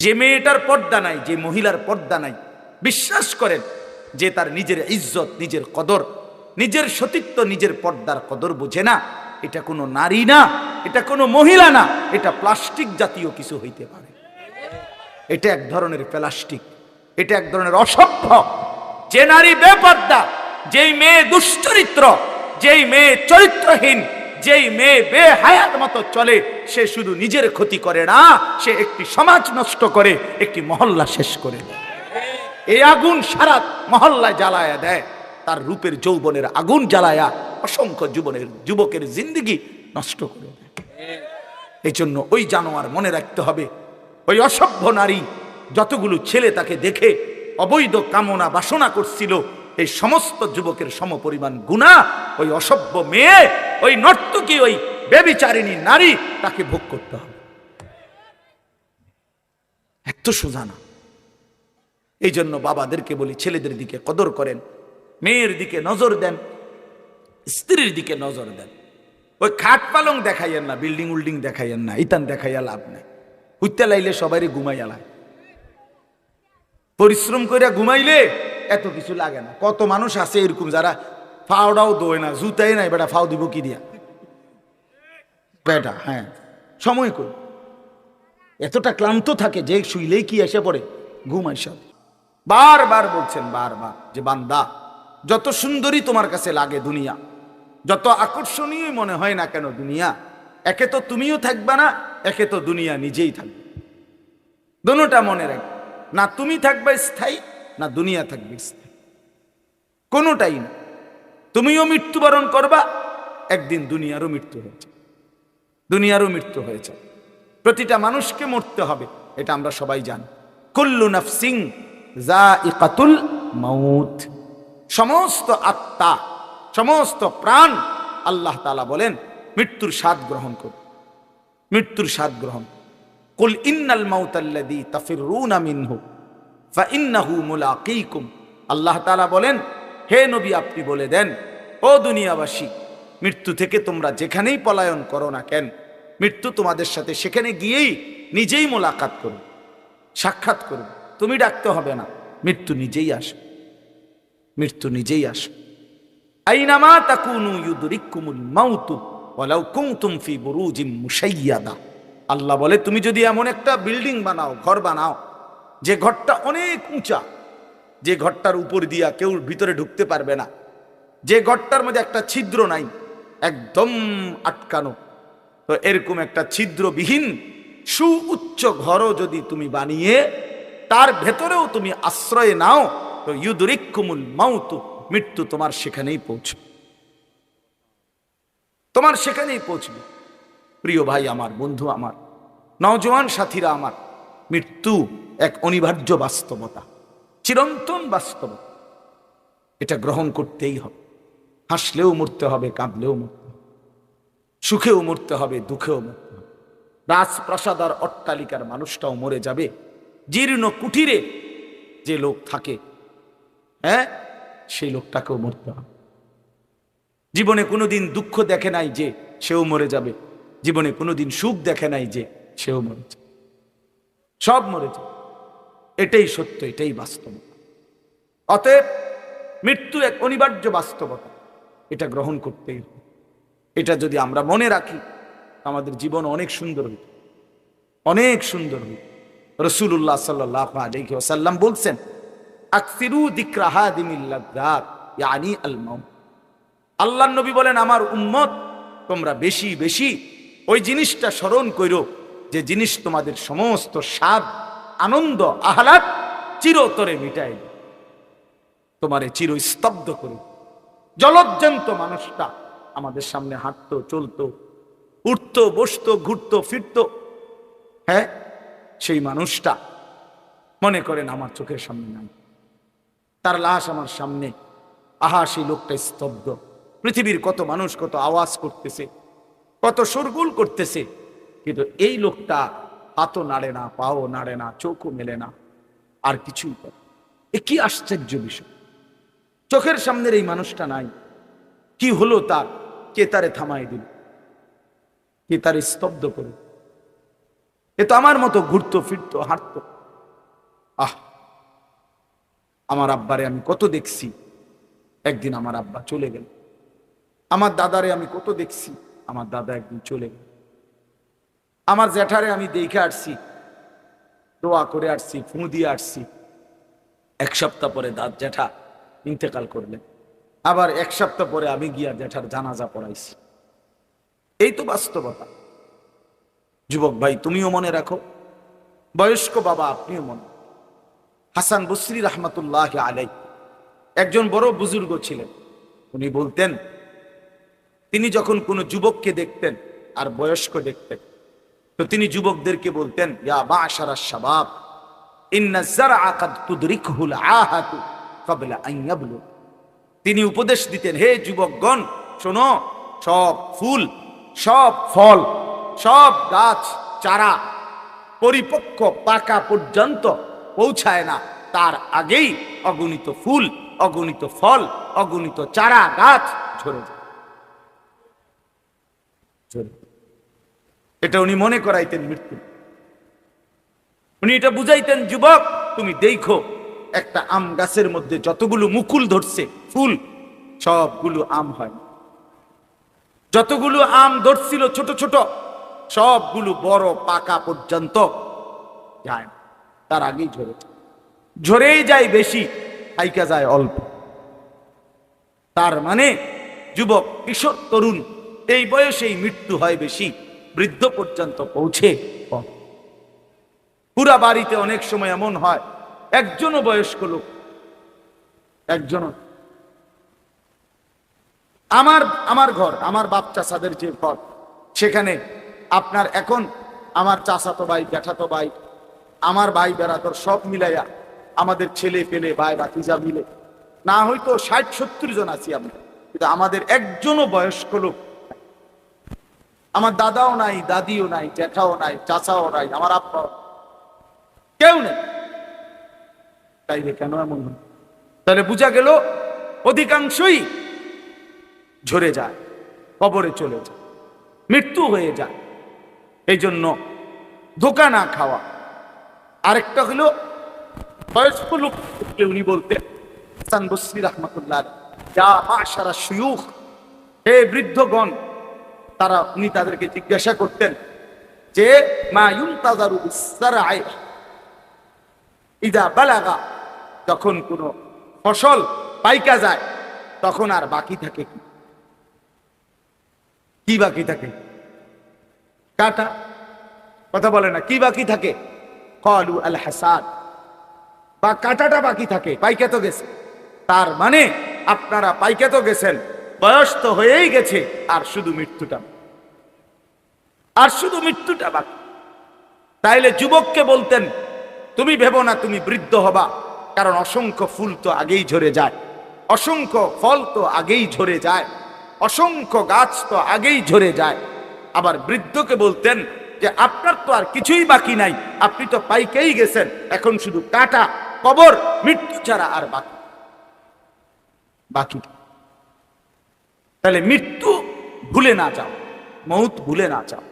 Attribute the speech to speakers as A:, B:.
A: যে মেয়েটার পর্দা নাই, যে মহিলার পর্দা নাই, বিশ্বাস করেন যে তার নিজের ইজ্জত, নিজের কদর, নিজের সতীত্ব, নিজের পর্দার কদর বোঝে না। এটা কোনো নারী না, এটা কোনো মহিলা না, এটা প্লাস্টিক জাতীয় কিছু হইতে পারে। এটা এক ধরনের প্লাস্টিক, এটা এক ধরনের অসভ্য। যে নারী বেপর্দা, যেই মেয়ে দুশ্চরিত্র, যেই মেয়ে চরিত্রহীন যেই মেয়ে বেহায়ার মতো চলে, সে শুধু নিজের ক্ষতি করে না, সে একটি সমাজ নষ্ট করে, একটি মহল্লা শেষ করে এই আগুন সারা মহল্লায় জ্বালায়া দেয়। তার রূপের যৌবনের আগুন জ্বালায়া অসংখ্য যুবনের, যুবকের জিন্দিগি নষ্ট করে দেয়। এই জন্য ওই জানোয়ার মনে রাখতে হবে, ওই অসভ্য নারী যতগুলো ছেলে তাকে দেখে অবৈধ কামনা বাসনা করছিল, এই সমস্ত যুবকের সমপরিমাণ গুণা ওই অসভ্য মেয়ে ওই নর্তকী, ওই বেবিচারিণী নারী তাকে ভোগ করতে হবে। এত সোজা না। এই জন্য বাবাদেরকে বলি, ছেলেদের দিকে কদর করেন, মেয়ের দিকে নজর দেন, স্ত্রীর দিকে নজর দেন। ওই খাট পালং দেখাইয়েন না, বিল্ডিং উল্ডিং দেখাইয়েন না, ইতান দেখাইয়া লাভ নাই। উঠতে লাইলে সবারই ঘুমাইয়া লাগে। পরিশ্রম করে ঘুমাইলে এত কিছু লাগে না। কত মানুষ আছে এরকম যারা ফাওটাও দোয় না, জুতাই নাই বেটা ফাও দিব কি দিয়া? বেটা হ্যাঁ সময় কই? এতটা ক্লান্ত থাকে যে শুইলেই কি এসে পড়ে? ঘুম এসে বারবার বলছেন, বারবার, যে বান্দা, যত সুন্দরী তোমার কাছে লাগে দুনিয়া, যত আকর্ষণীয় মনে হয় না কেন দুনিয়া, একে তো তুমিও থাকবা না, একে তো দুনিয়া নিজেই থাকবে। দোনোটা মনে রাখ, না তুমি থাকবে স্থায়ী, না দুনিয়া থাকবে স্থায়ী। কোনোটাই না। তুমিও মৃত্যুবরণ করবা, একদিন দুনিয়ারও মৃত্যু হয়েছে। দুনিয়ারও মৃত্যু হয়েছে। প্রতিটা মানুষকে মরতে হবে, এটা আমরা সবাই জানি। কুল্লু নাফসিং যা ইকাতুল মাউত। সমস্ত আত্মা, সমস্ত প্রাণ আল্লাহ তালা বলেন, মৃত্যুর স্বাদ গ্রহণ করুন। মৃত্যুর স্বাদ গ্রহণ। কুল ইন্নাল মাউতাল্লাযী তাফিরুনা মিনহু ফাইন্নাহু মুলাকীকুম। আল্লাহ তালা বলেন হে নবী, আপনি বলে দেন, ও দুনিয়াবাসী, মৃত্যু থেকে তোমরা যেখানেই পলায়ন করো না কেন, মৃত্যু তোমাদের সাথে সেখানে গিয়েই নিজেই মোলাকাত করো সাক্ষাৎ করো তুমি ডাকতে হবে না, মৃত্যু নিজেই আসে মৃত্যু নিজেই আসে আইনামা তাকুনু ইউদরিকুমুল মাউতু, ওয়ালাউ কুনতুম ফি বুরুজিম মুশাইয়াদা। আল্লাহ বলে, তুমি যদি এমন একটা বিল্ডিং বানাও, ঘর বানাও, যে ঘরটা অনেক উঁচা যে ঘরটার উপর দিয়া কেউ ভিতরে ঢুকতে পারবে না। যে ঘরটার মধ্যে একটা ছিদ্র নাই, একদম আটকানো। তো এরকম একটা ছিদ্রবিহীন সু উচ্চ ঘরও যদি তুমি বানিয়ে, তার ভেতরেও তুমি আশ্রয় নাও, তো ইউদরিকুমুল মাউতু, মৃত্যু তোমার সেখানেই পৌঁছবে। তোমার সেখানেই পৌঁছবে। প্রিয় ভাই আমার, বন্ধু আমার, নওজোয়ান সাথীরা আমার, মৃত্যু এক অনিবার্য বাস্তবতা। চিরন্তন বাস্তবতা এটা গ্রহণ করতেই হবে। হাসলেও মরতে হবে, কাঁদলেও মরতে হবে। সুখেও মরতে হবে, দুঃখেও মরতে হবে। রাজপ্রাসাদ আর অট্টালিকার মানুষটাও মরে যাবে। জীর্ণ কুটিরে যে লোক থাকে হ্যাঁ সেই লোকটাকেও মরতে হবে। জীবনে কোনোদিন দুঃখ দেখে নাই যে সেও মরে যাবে। জীবনে কোনোদিন সুখ দেখে নাই যে সেও মরে যাবে। সব মরে যাবে। এটাই সত্য, এটাই বাস্তবতা অতএব মৃত্যু এক অনিবার্য বাস্তবতা, এটা গ্রহণ করতেই হবে। এটা যদি আমরা মনে রাখি, আমাদের জীবন অনেক সুন্দর হইত। অনেক সুন্দর হইত। রসুল্লাহ সাল্লাহ বলছেন, আকসিরু আল্লাহ নবী বলেন, আমার উম্মত, তোমরা বেশি বেশি ওই জিনিসটা স্মরণ করো যে জিনিস তোমাদের সমস্ত স্বাদ আনন্দ, আহ্লাদ চিরতরে মিটাই তোমারে চির স্তব্ধ করে। জলজ্জন্ত মানুষটা আমাদের সামনে হাঁটতো, চলতো, উঠতো, বসতো, ঘুরতো, ফিরতো। হ্যাঁ সেই মানুষটা মনে করেন আমার চোখের সামনে নাই। তার লাশ আমার সামনে। আহা, সেই লোকটা স্তব্ধ। পৃথিবীর কত মানুষ কত আওয়াজ করতেছে, কত সরগুল করতেছে। কিন্তু এই লোকটা হাতও নাড়ে না, পাও নাড়ে না, চোখও মেলে না, আর কিছুই করে এ কি আশ্চর্য বিষয়। চোখের সামনের এই মানুষটা নাই। কি হলো তার? কে তারে থামাই দিল? কে তারে স্তব্ধ করে এ তো আমার মতো ঘুরতো, ফিরতো, হাঁটতো। আহ! আমার আব্বারে আমি কত দেখছি। একদিন আমার আব্বা চলে গেল। আমার দাদারে আমি কত দেখছি। আমার দাদা একদিন চলে গেল। আমার জ্যাঠারে আমি দেখে আসছি। দোয়া করে আসছি, ফু দিয়ে আসছি। এক সপ্তাহ পরে দাঁত জ্যাঠা ইন্তেকাল করলেন। আবার এক সপ্তাহ পরে আমি গিয়া জ্যাঠার জানাজা পড়াইছি। এই তো বাস্তবতা। যুবক ভাই, তুমিও মনে রাখো, বয়স্ক বাবা আপনিও মনে হাসান বসরি রহমতুল্লাহ আলাই একজন বড় বুজুর্গ ছিলেন। উনি বলতেন, তিনি যখন কোনো যুবককে দেখতেন আর বয়স্ক দেখতেন তো তিনি যুবকদেরকে বলতেন তিনি উপদেশ দিতেন, হে যুবকগণ, শোনো, সব ফুল, সব ফল, সব গাছ, চারা পরিপক্ক পাকা পর্যন্ত পৌঁছায় না। তার আগেই অগণিত ফুল, অগণিত ফল, অগণিত চারা গাছ ঝরে যায় ঝরে যায়। এটা উনি মনে করাইতেন মৃত্যু উনি এটা বুঝাইতেন, যুবক, তুমি দেখো, একটা আম গাছের মধ্যে যতগুলো মুকুল ধরছে, ফুল, সবগুলো আম হয় যতগুলো আম ধরছিল ছোট ছোট, সবগুলো বড় পাকা পর্যন্ত যায়। তার আগেই ঝরে। ঝরেই যায় বেশি, হাইকা যায় অল্প তার মানে যুবক, কিশোর, তরুণ, এই বয়সেই মৃত্যু হয় বেশি বৃদ্ধ পর্যন্ত পৌঁছে পুরা বাড়িতে অনেক সময় এমন হয়, একজনও বয়স্ক লোক, একজনও আমার আমার ঘর, আমার বাপ চাষাদের যে ঘর, সেখানে আপনার এখন আমার চাচাতো ভাই, জ্যাঠাতো ভাই, আমার ভাই বেড়াতর সব মিলাইয়া আমাদের ছেলে পেলে, ভাই বাতিজা মিলে, না হয়তো ষাট সত্তর জন আছি আমরা, কিন্তু আমাদের একজনও বয়স্ক লোক। আমার দাদাও নাই, দাদিও নাই জ্যাঠাও নাই, চাচাও নাই, আমার আব্বাও কেউ নেই। তাইলে কেন এমন হলো? তাহলে বোঝা গেল অধিকাংশই ঝরে যায়, কবরে চলে যায়, মৃত্যু হয়ে যায়। এই জন্য ধোকা না খাওয়া। আরেকটা হলো বয়স্ক লোক উনি বলতেন, হাসান বসরি রহমতুল্লাহ যা মাশারা সুয়ুখ হে বৃদ্ধগণ তারা উনি তাদেরকে জিজ্ঞাসা করতেন যে যখন কোনো ফসল পাইকা যায়, তখন আর বাকি থাকে কি? কি বাকি থাকে? কাটা? কথা বলে না, কি বাকি থাকে? কলু আল হাসাদ বা কাটাটা বাকি থাকে, পাইকে তো গেছে। তার মানে আপনারা পাইকা তো গেছেন, বয়স তো হয়েই গেছে, আর শুধু মৃত্যুটা। আর শুধু মৃত্যুটা বাকি। তাইলে যুবককে বলতেন, তুমি ভেবো না, তুমি বৃদ্ধ হবা, কারণ অসংখ্য ফুল তো আগেই ঝরে যায়, অসংখ্য ফল তো আগেই ঝরে যায়, অসংখ্য গাছ তো আগেই ঝরে যায়। আবার বৃদ্ধকে বলতেন যে, আপনার তো আর কিছুই বাকি নাই, আপনি তো পাইকেই গেছেন, এখন শুধু কাটা, কবর, মৃত্যু ছাড়া আর বাকি বাকি তাহলে মৃত্যু ভুলে না যাও, মৌত ভুলে না যাও।